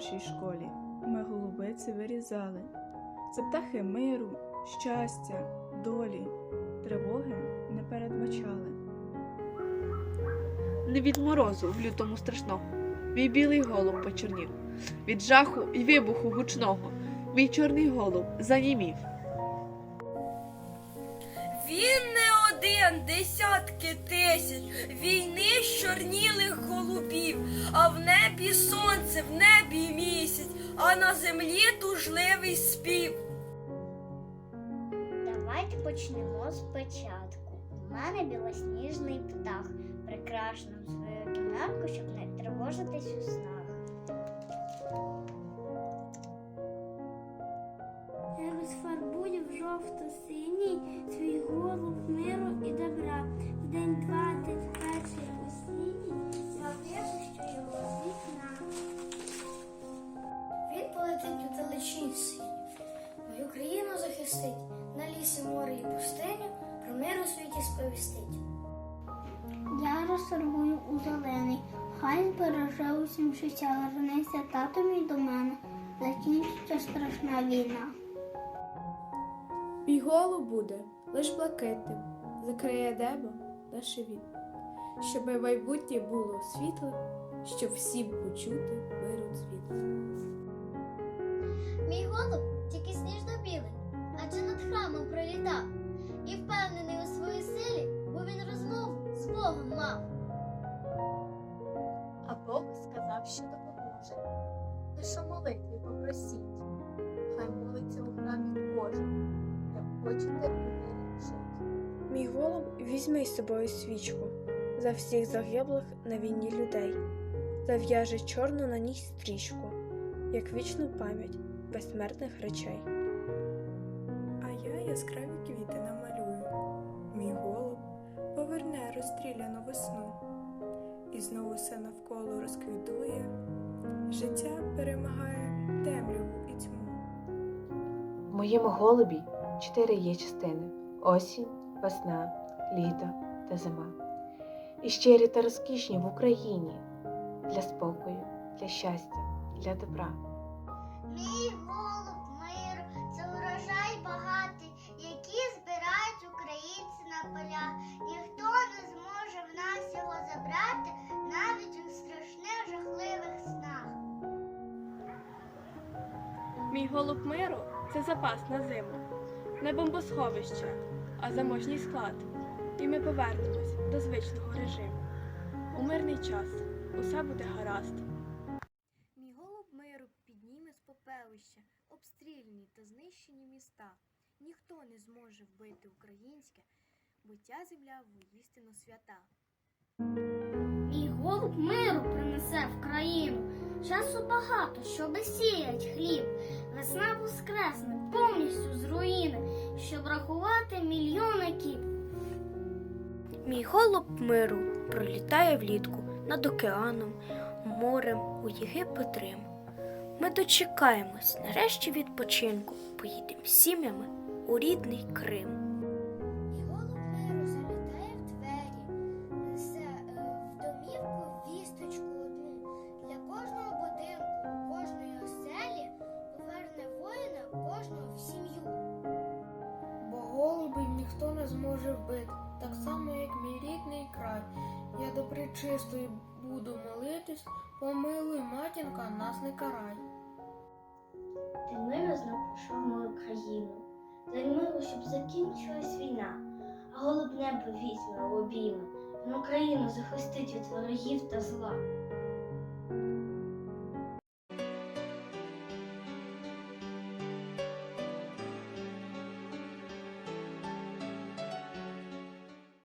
нашій школі ми голубиці вирізали. Це птахи миру, щастя, долі, тривоги не передбачали. Не від морозу в лютому страшного. Мій білий голуб почорнів. Від жаху і вибуху гучного. Мій чорний голуб занімів. Він не один, десятки тисяч війни з чорнілих а в небі сонце, в небі місяць, а на землі тужливий спів. Давайте почнемо спочатку. У мене білосніжний птах, прикрашено свою кімнатку, щоб не тривожитись у снах. Я розфарбую в жовто-синій Він полетить у далечінь синю, мою країну захистить, на лісі, море і пустиню, про мир у світі сповістить. Я розфарбую у зелений, хай збереже усім життя, вернеться тато мій до мене, закінчиться страшна війна. Мій голуб буде лиш блакитним, закриє небо наше від, щоб майбутнє було світлим, щоб всім почути миру цвіт. Мій голуб тільки сніжно-білий, адже над храмом пролітав. І впевнений у своїй силі, бо він розмову з Богом мав. А Бог сказав, що допоможе. Лише молитві попросіть, хай молиться у храмі Божому, як хочете у жити. Мій голуб візьме із собою свічку за всіх загиблих на війні людей, зав'яже чорну на ній стрічку, як вічну пам'ять безсмертних речей. А я яскраві квіти намалюю. Мій голуб поверне розстріляну весну, і знову все навколо розквітує. Життя перемагає темряву і тьму. В моєму голубі чотири є частини: осінь, весна, літо та зима. І щирі та розкішні в Україні для спокою, для щастя, для добра. Мій голуб миру це урожай багатий, який збирають українці на полях. Ніхто не зможе в нас його забрати навіть у страшних жахливих снах. Мій голуб миру це запас на зиму, не бомбосховище, а заможній склад. І ми повернемось до звичного режиму. У мирний час усе буде гаразд. З обстріляні та знищені міста. Ніхто не зможе вбити українське, бо ця земля воістину свята. Мій голуб миру принесе в країну. Часу багато, щоби сіять хліб. Весна воскресне повністю з руїни, щоб рахувати мільйони кіт. Мій голуб миру пролітає влітку над океаном, морем у Єгипет Рим. Ми дочекаємось нарешті відпочинку, поїдемо з сім'ями у рідний Крим. Мій голуб миру залітає в двері, несе е, в домівку вісточку одну. Для кожного будинку, кожної оселі поверне воїна кожного в сім'ю. Бо голубів ніхто не зможе вбити, так само, як мій рідний край. Я до причистої буду молитись, помилуй, матінка, нас не карай. Ти миру знов пішов мою країну. Дай миру, щоб закінчилась війна, а голуб небо візьме в обійми, на Україну захистить від ворогів та зла.